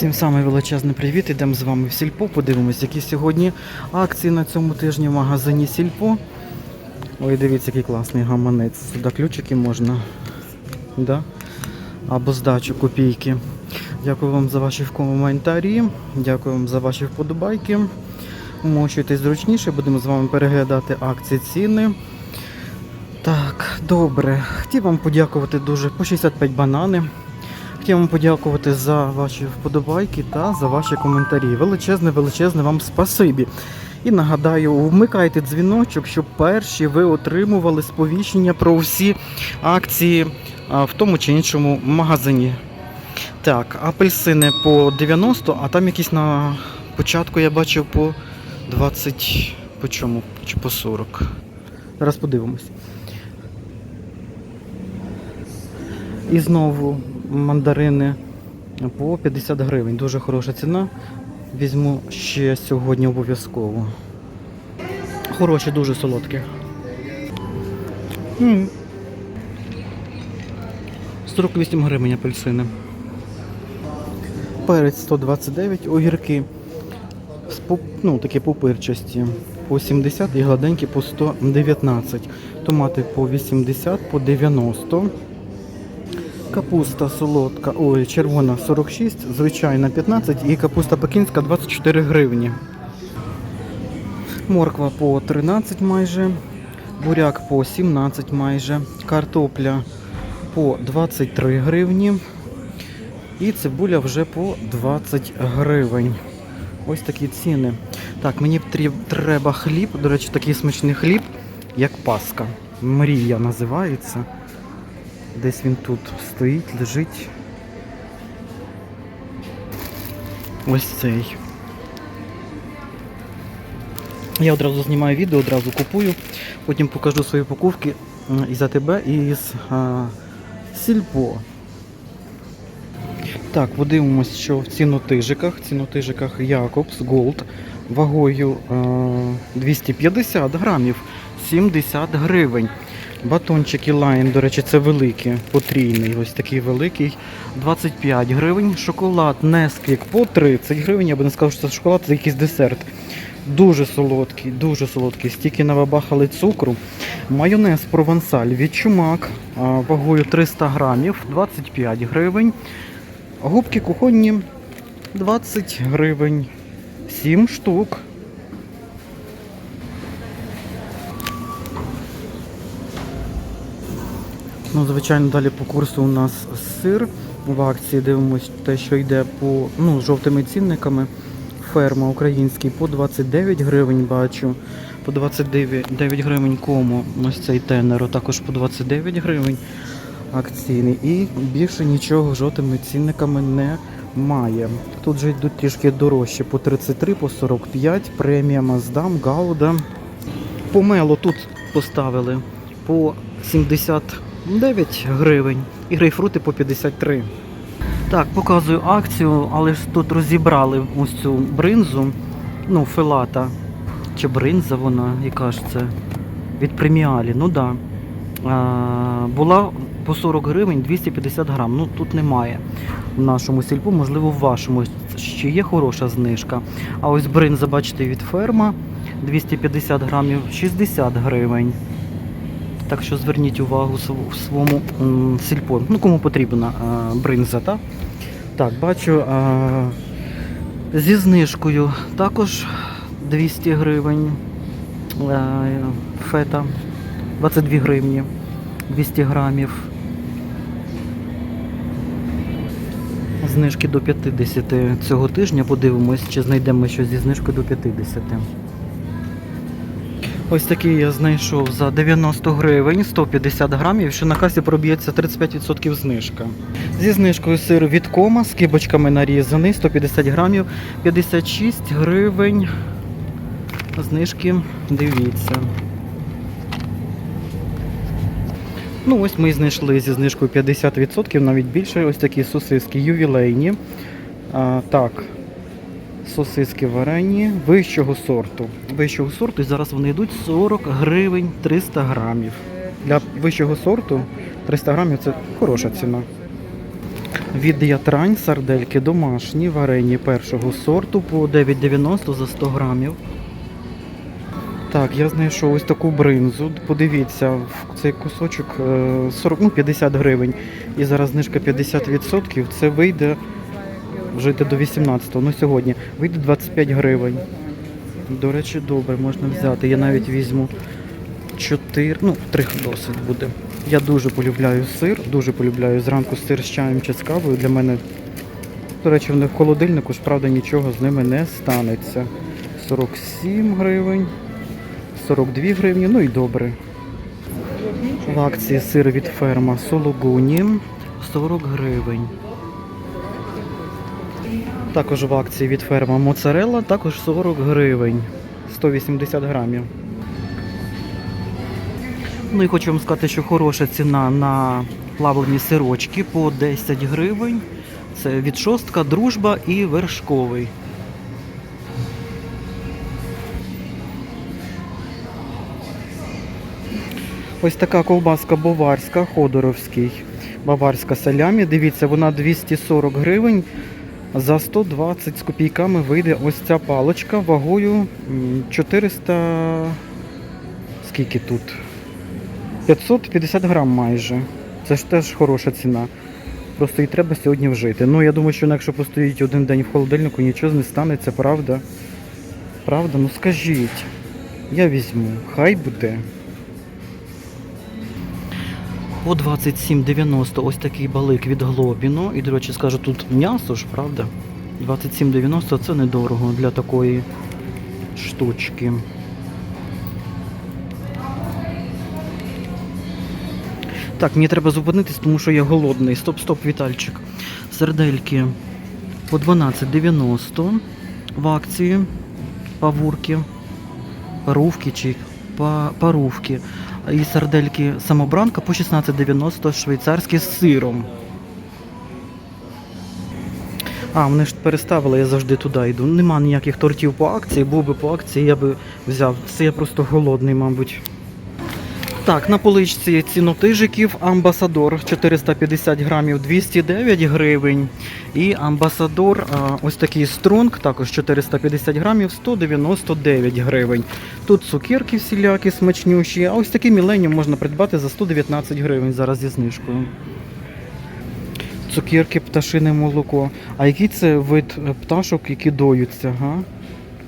Всім самий величезний привіт. Ідемо з вами в Сільпо. Подивимось, які сьогодні акції на цьому тижні в магазині Сільпо. Ой, дивіться, який класний гаманець. Сюди ключики можна. Да? Або здачу копійки. Дякую вам за ваші коментарі. Дякую вам за ваші вподобайки. Мощуйтесь зручніше, будемо з вами переглядати акції ціни. Так, добре. Хотів вам подякувати дуже по 65 банани. Хотів вам подякувати за ваші вподобайки та за ваші коментарі. Величезне, величезне вам спасибі. І нагадаю, вмикайте дзвіночок, щоб перші ви отримували сповіщення про всі акції в тому чи іншому магазині. Так, апельсини по 90, а там якісь на початку я бачив по 20, по чому? Чи по 40. Зараз подивимось. І знову мандарини по 50 гривень. Дуже хороша ціна. Візьму ще сьогодні обов'язково. Хороші, дуже солодкі. М. 48 гривень апельсини. Перець 129, огірки. Ну, такі пупирчасті по 70 і гладенькі по 119. Томати по 80, по 90. Капуста солодка, ой, червона 46, звичайна 15 і капуста пекінська 24 гривні. Морква по 13 майже, буряк по 17 майже, картопля по 23 гривні і цибуля вже по 20 гривень. Ось такі ціни. Так, мені треба хліб, до речі, такий смачний хліб, як паска. Мрія називається. Десь він тут стоїть, лежить. Ось цей. Я одразу знімаю відео, одразу купую, потім покажу свої покупки із АТБ і з а, Сільпо. Так, подивимось, що в цінотижиках. В цінотижиках Якобс Голд вагою е, 250 грамів, 70 гривень. Батончики Lion, до речі, це великі, потрійний, ось такий великий, 25 гривень. Шоколад Nesquik по 30 гривень. Я би не сказав, що це шоколад, це якийсь десерт. Дуже солодкий, дуже солодкий. Стільки навабахали цукру. Майонез провансаль від чумак вагою 300 грамів, 25 гривень. Губки кухонні 20 гривень. 7 штук. Ну, звичайно, далі по курсу у нас сир в акції. Дивимось те, що йде по ну, жовтими цінниками. Ферма український по 29 гривень бачу. По 29 гривень кому. Ось цей тенер також по 29 гривень акційний. І більше нічого жовтими цінниками немає. Тут же йдуть трішки дорожче по 33, по 45, премія Маздам, Гауда. Помело тут поставили по 79 гривень і грейпфрути по 53. Так, показую акцію, але ж тут розібрали ось цю бринзу, ну, филата. Чи бринза вона, яка ж це? Від преміалі, ну да. А, була по 40 гривень 250 грам. Ну тут немає в нашому сільпу, можливо, в вашому ще є хороша знижка. А ось бринза, бачите, від ферма 250 грамів 60 гривень. Так що зверніть увагу в своєму сільпо. Ну, кому потрібна а, бринза, так? Так, бачу а, зі знижкою також 200 гривень. А, фета 22 гривні 200 грамів. Знижки до 50 цього тижня. Подивимось, чи знайдемо щось зі знижкою до 50. Ось такий я знайшов за 90 гривень 150 грамів, що на касі проб'ється 35% знижка. Зі знижкою сир від кома з кибочками нарізаний 150 грамів 56 гривень. Знижки дивіться. Ну ось ми і знайшли зі знижкою 50%, навіть більше. Ось такі сосиски ювілейні. А, так, сосиски варені вищого сорту. Вищого сорту і зараз вони йдуть 40 гривень 300 грамів. Для вищого сорту 300 грамів це хороша ціна. Від ятрань сардельки домашні, варені першого сорту по 9,90 за 100 грамів. Так, я знайшов ось таку бринзу. Подивіться, цей кусочок е, 40, ну, 50 гривень. І зараз знижка 50%. Це вийде вже йде до 18-го, ну сьогодні. Вийде 25 гривень. До речі, добре, можна взяти. Я навіть візьму 4, ну, 3 досить буде. Я дуже полюбляю сир, дуже полюбляю зранку сир з чаєм чи з кавою. Для мене, до речі, вони в холодильнику, ж правда, нічого з ними не станеться. 47 гривень, 42 гривні, ну і добре. В акції сир від ферма Сологуні 40 гривень. Також в акції від ферма Моцарелла також 40 гривень. 180 грамів. Ну і хочу вам сказати, що хороша ціна на плавлені сирочки по 10 гривень. Це від шостка, дружба і вершковий. Ось така ковбаска баварська, ходоровський. Баварська салямі. Дивіться, вона 240 гривень. За 120 з копійками вийде ось ця палочка вагою 400. Скільки тут? 550 грам майже. Це ж теж хороша ціна. Просто її треба сьогодні вжити. Ну, я думаю, що якщо постоїть один день в холодильнику, нічого не станеться, правда? Правда? Ну скажіть. Я візьму. Хай буде. По 27,90 ось такий балик від Глобіно. І, до речі, скажу, тут м'ясо ж, правда? 27,90 це недорого для такої штучки. Так, мені треба зупинитись, тому що я голодний. Стоп, стоп, Вітальчик. Сердельки по 12,90 в акції. Павурки, парувки чи па- парувки. І сардельки самобранка по 16,90 швейцарські з сиром. А, вони ж переставили, я завжди туди йду. Нема ніяких тортів по акції, був би по акції, я би взяв. Це я просто голодний, мабуть. Так, на поличці цінотижиків амбасадор 450 грамів 209 гривень. І амбасадор ось такий стронг, також 450 грамів 199 гривень. Тут цукерки всілякі смачнющі, а ось такий міленіум можна придбати за 119 гривень зараз зі знижкою. Цукерки, пташине молоко. А який це вид пташок, які доються? Га?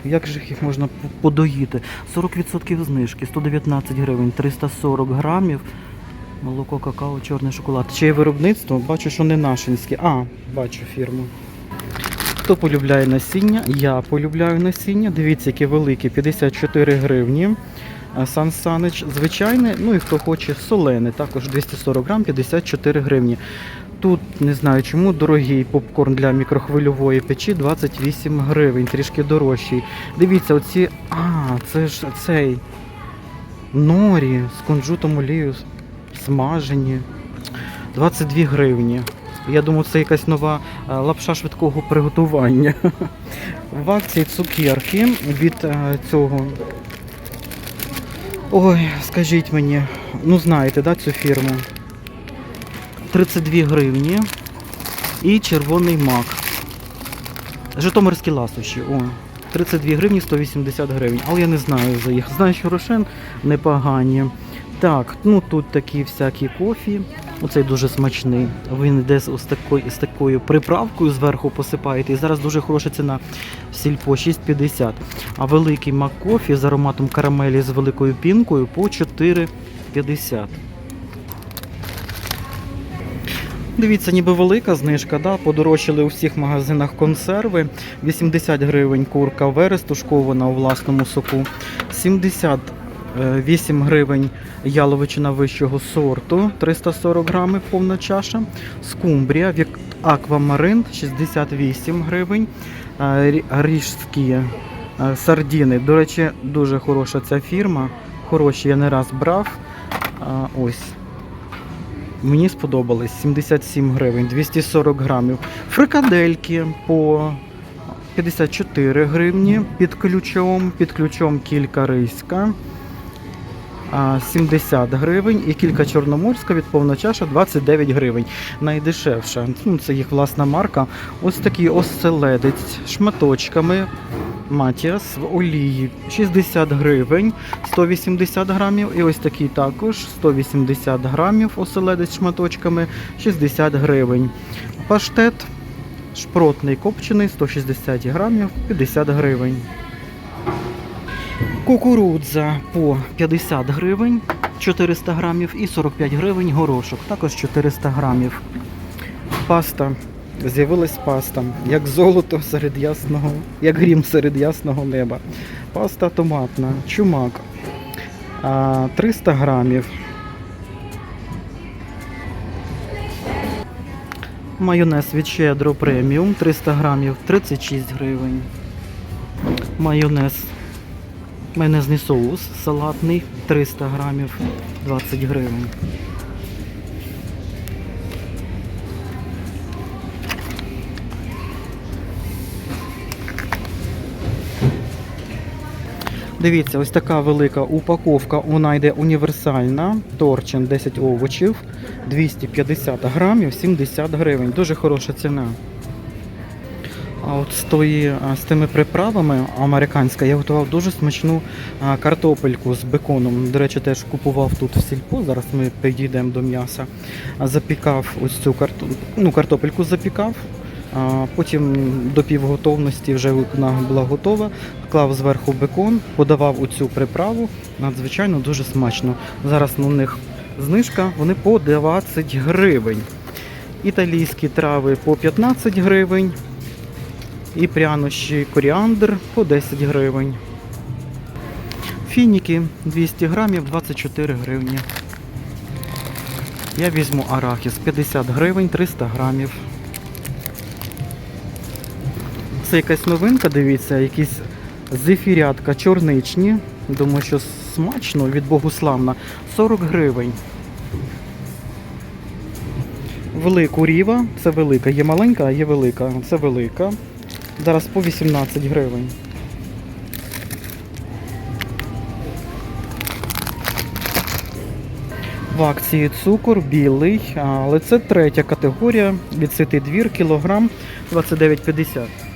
Як же їх можна подоїти? 40% знижки, 119 гривень, 340 грамів. Молоко, какао, чорний шоколад. Чиє виробництво? Бачу, що не нашинське. А, бачу фірму. Хто полюбляє насіння? Я полюбляю насіння. Дивіться, яке велике, 54 гривні. Сан Санич звичайне, ну і хто хоче солене, також 240 грам, 54 гривні. Тут не знаю чому дорогий попкорн для мікрохвильової печі 28 гривень, трішки дорожчий. Дивіться, оці. А, це ж цей норі з кунжутом олію смажені. 22 гривні. Я думаю, це якась нова е, лапша швидкого приготування. В акції цукерки від е, цього. Ой, скажіть мені, ну знаєте, да, цю фірму? 32 гривні і червоний мак. Житомирські ласощі. О, 32 гривні 180 гривень. Але я не знаю за їх. Знаю, що рошен непогані. Так, ну тут такі всякі кофі. Оцей дуже смачний. Він йде з ось такою, з такою приправкою зверху посипаєте. І зараз дуже хороша ціна в сільпо 6,50. А великий мак кофі з ароматом карамелі з великою пінкою по 4,50. Дивіться, ніби велика знижка, да? подорожчали у всіх магазинах консерви. 80 гривень курка верес тушкована у власному соку. 78 гривень яловичина вищого сорту, 340 грамів повна чаша. Скумбрія аквамарин 68 гривень. Е, Ріжські е, сардіни. До речі, дуже хороша ця фірма. Хороші я не раз брав. Ось. Мені сподобались 77 гривень, 240 грамів. Фрикадельки по 54 гривні під ключом. Під ключом кілька риська. 70 гривень і кілька чорноморська від повна чаша 29 гривень. Найдешевша. Ну, це їх власна марка. Ось такий оселедець шматочками. Матіас в олії 60 гривень, 180 грамів. І ось такий також 180 грамів оселедець шматочками 60 гривень. Паштет шпротний копчений 160 грамів 50 гривень. Кукурудза по 50 гривень 400 грамів і 45 гривень горошок, також 400 грамів. Паста. З'явилась паста, як золото серед ясного, як грім серед ясного неба. Паста томатна, чумак. 300 грамів. Майонез від Щедро преміум 300 грамів 36 гривень. Майонез. Майонезний соус салатний 300 грамів 20 гривень. Дивіться, ось така велика упаковка. Вона йде універсальна. Торчин 10 овочів, 250 грамів, 70 гривень. Дуже хороша ціна. А от з, тої, з тими приправами американська я готував дуже смачну картопельку з беконом. До речі, теж купував тут в сільпо. Зараз ми підійдемо до м'яса. Запікав ось цю карту... ну, картопельку запікав. Потім до півготовності вже вона була готова. Клав зверху бекон, подавав у цю приправу. Надзвичайно дуже смачно. Зараз у них знижка, вони по 20 гривень. Італійські трави по 15 гривень. І прянощі коріандр по 10 гривень. Фініки 200 грамів 24 гривні. Я візьму арахіс 50 гривень 300 грамів. Це якась новинка, дивіться, якісь зефірятка чорничні. Думаю, що смачно від Богуславна. 40 гривень. Велику ріва, це велика. Є маленька, а є велика. Це велика. Зараз по 18 гривень. В акції цукор білий, але це третя категорія. Відситий двір, кілограм 29,50.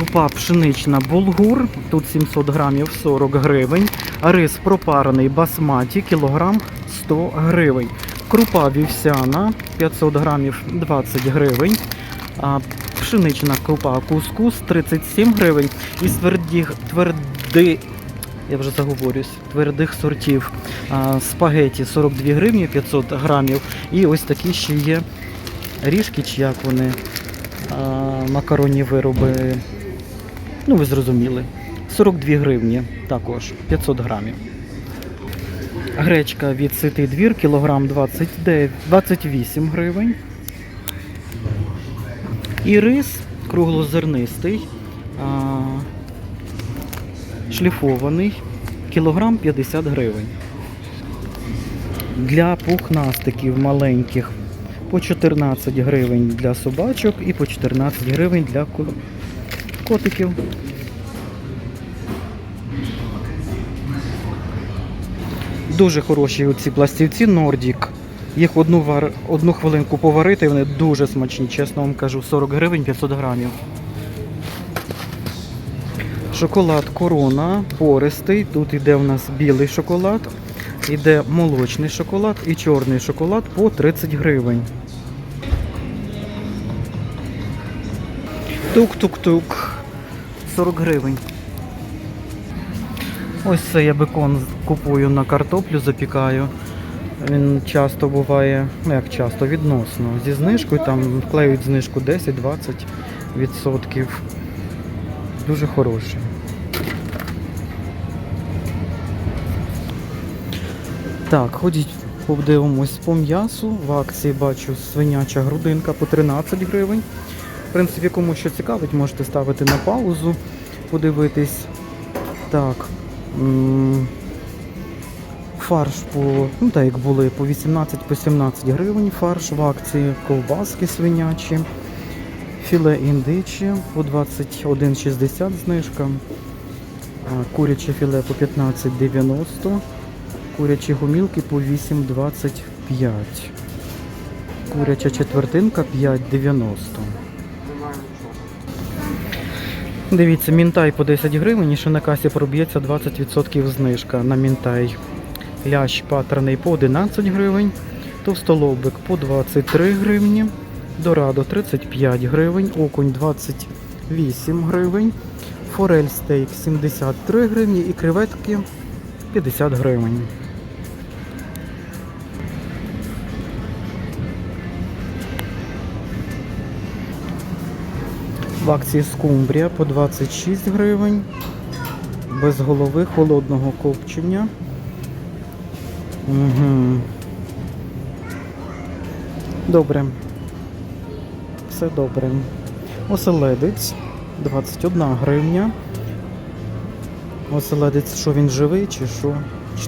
Крупа пшенична булгур, тут 700 грамів 40 гривень. Рис пропарений басматі, кілограм 100 гривень. Крупа вівсяна 500 грамів 20 гривень. Пшенична крупа кускус 37 гривень. Із твердих, тверди, я вже заговорюсь, твердих сортів спагеті 42 гривні 500 грамів. І ось такі ще є ріжки, чи як вони, макаронні вироби. Ну, ви зрозуміли. 42 гривні також 500 грамів. Гречка від ситий двір, кілограм 29, 28 гривень. І рис круглозернистий, а, шліфований, кілограм 50 гривень. Для пухнастиків маленьких по 14 гривень для собачок і по 14 гривень для котиків. Дуже хороші оці пластівці Nordic. Їх одну, вар... одну хвилинку поварити, вони дуже смачні, чесно вам кажу, 40 гривень 500 грамів. Шоколад корона пористий. Тут йде у нас білий шоколад, йде молочний шоколад і чорний шоколад по 30 гривень. Тук-тук-тук. 40 гривень. Ось це я бекон купую на картоплю, запікаю. Він часто буває, ну як часто, відносно. Зі знижкою там вклеюють знижку 10-20%. Дуже хороший. Так, ходіть, подивимось по м'ясу. В акції бачу свиняча грудинка по 13 гривень. В принципі, кому що цікавить, можете ставити на паузу, подивитись. Так. Фарш по, ну так як були, по 18 по 17 гривень фарш в акції, ковбаски свинячі, філе індичі по 21,60 знижка. Куряче філе по 15,90. Курячі гумілки по 8,25. Куряча четвертинка 5,90. Дивіться, мінтай по 10 гривень і ще на касі проб'ється 20% знижка на мінтай. Лящ патраний по 11 гривень, товстолобик по 23 гривні, дорадо 35 гривень, окунь 28 гривень, форель стейк 73 гривні і креветки 50 гривень. Акції скумбрія по 26 гривень. Без голови холодного копчення. Угу. Добре. Все добре. Оселедець 21 гривня. Оселедець, що він живий, чи що?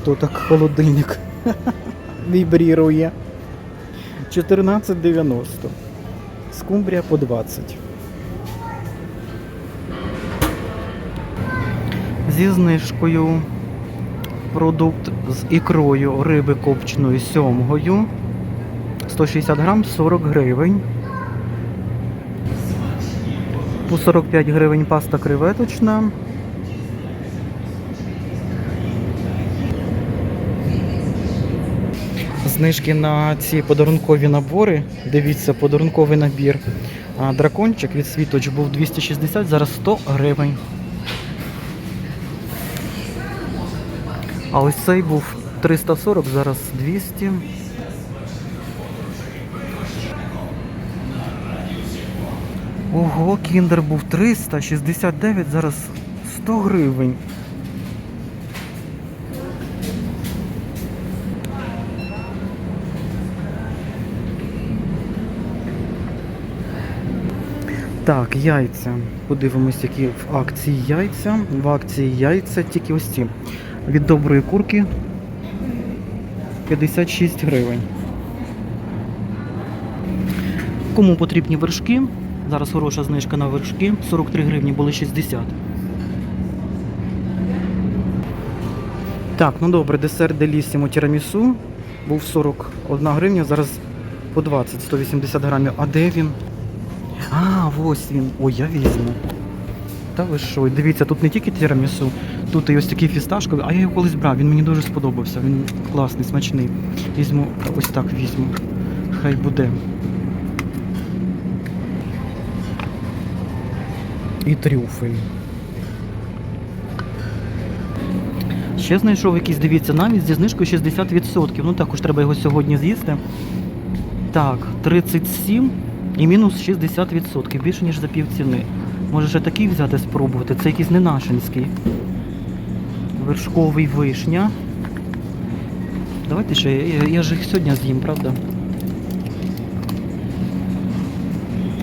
То так холодильник вібрірує. 14,90. Скумбрія по 20. Зі знижкою продукт з ікрою риби копченої сьомгою. 160 грам 40 гривень. По 45 гривень паста креветочна. Знижки на ці подарункові набори. Дивіться, подарунковий набір. Дракончик від світоч був 260, зараз 100 гривень. А ось цей був 340, зараз 200. Ого, кіндер був 369, зараз 100 гривень. Так, яйця. Подивимось, які в акції яйця. В акції яйця тільки ось ці. Від доброї курки 56 гривень. Кому потрібні вершки? Зараз хороша знижка на вершки. 43 гривні були 60. Так, ну добре, десерт делісімо тірамісу був 41 гривня, зараз по 20, 180 грамів. А де він? А, ось він. Ой, я візьму. Та ви що? Дивіться, тут не тільки тірамісу, тут і ось такий фісташковий, а я його колись брав, він мені дуже сподобався. Він класний, смачний. Візьму, ось так візьму. Хай буде. І трюфель. Ще знайшов якийсь, дивіться, навіть зі знижкою 60%. Ну також треба його сьогодні з'їсти. Так, 37 і мінус 60%. Більше, ніж за пів ціни. Може ще такий взяти спробувати. Це якийсь ненашинський. Вершковий вишня. Давайте ще, я, я ж їх сьогодні з'їм, правда?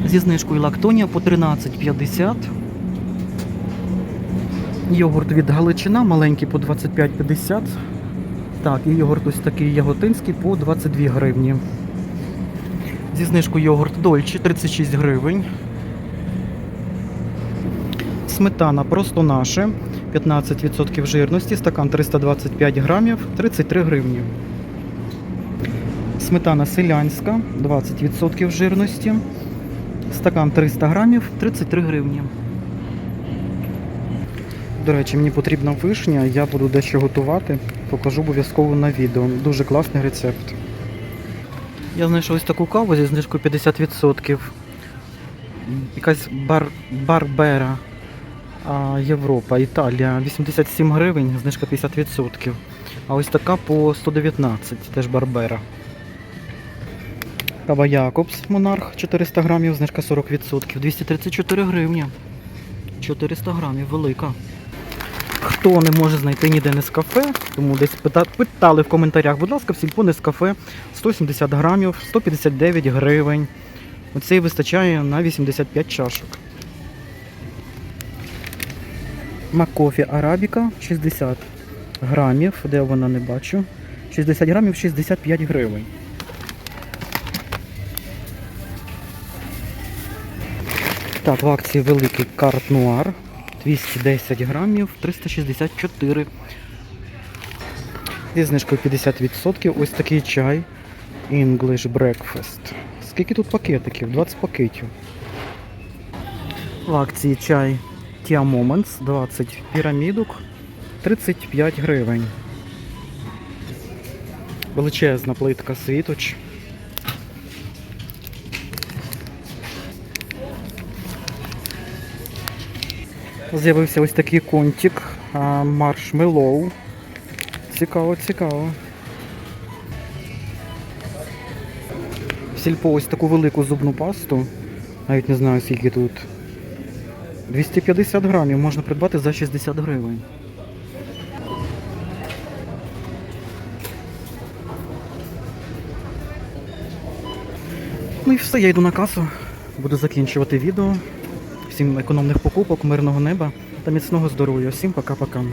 Зі знижкою лактонія по 13,50. Йогурт від Галичина, маленький по 25,50. Так, і йогурт ось такий яготинський по 22 гривні. Зі знижкою йогурт Дольче 36 гривень. Сметана просто наше. 15% жирності, стакан 325 грамів, 33 гривні. Сметана селянська, 20% жирності. Стакан 300 грамів, 33 гривні. До речі, мені потрібна вишня, я буду дещо готувати. Покажу обов'язково на відео. Дуже класний рецепт. Я знайшов ось таку каву зі знижкою 50%. Якась бар... Барбера. Європа, Італія 87 гривень, знижка 50%. А ось така по 119, теж Барбера. Кава Якобс Монарх 400 грамів, знижка 40%, 234 гривні. 400 грамів, велика. Хто не може знайти ніде Нескафе, тому десь питали в коментарях, будь ласка, в сільпо Нескафе 170 грамів, 159 гривень. Оцей вистачає на 85 чашок. Макофі Арабіка 60 грамів, де вона не бачу. 60 грамів 65 гривень. Так, в акції великий карт нуар 210 грамів, 364. Зі знижкою 50%. Ось такий чай English Breakfast. Скільки тут пакетиків? 20 пакетів. В акції чай Tia Moments 20 пірамідок 35 гривень. Величезна плитка світоч. З'явився ось такий контик маршмеллоу. Цікаво, цікаво. Сільпо ось таку велику зубну пасту. Навіть не знаю скільки тут. 250 грамів можна придбати за 60 гривень. Ну і все, я йду на касу. Буду закінчувати відео. Всім економних покупок, мирного неба та міцного здоров'я. Всім пока-пока.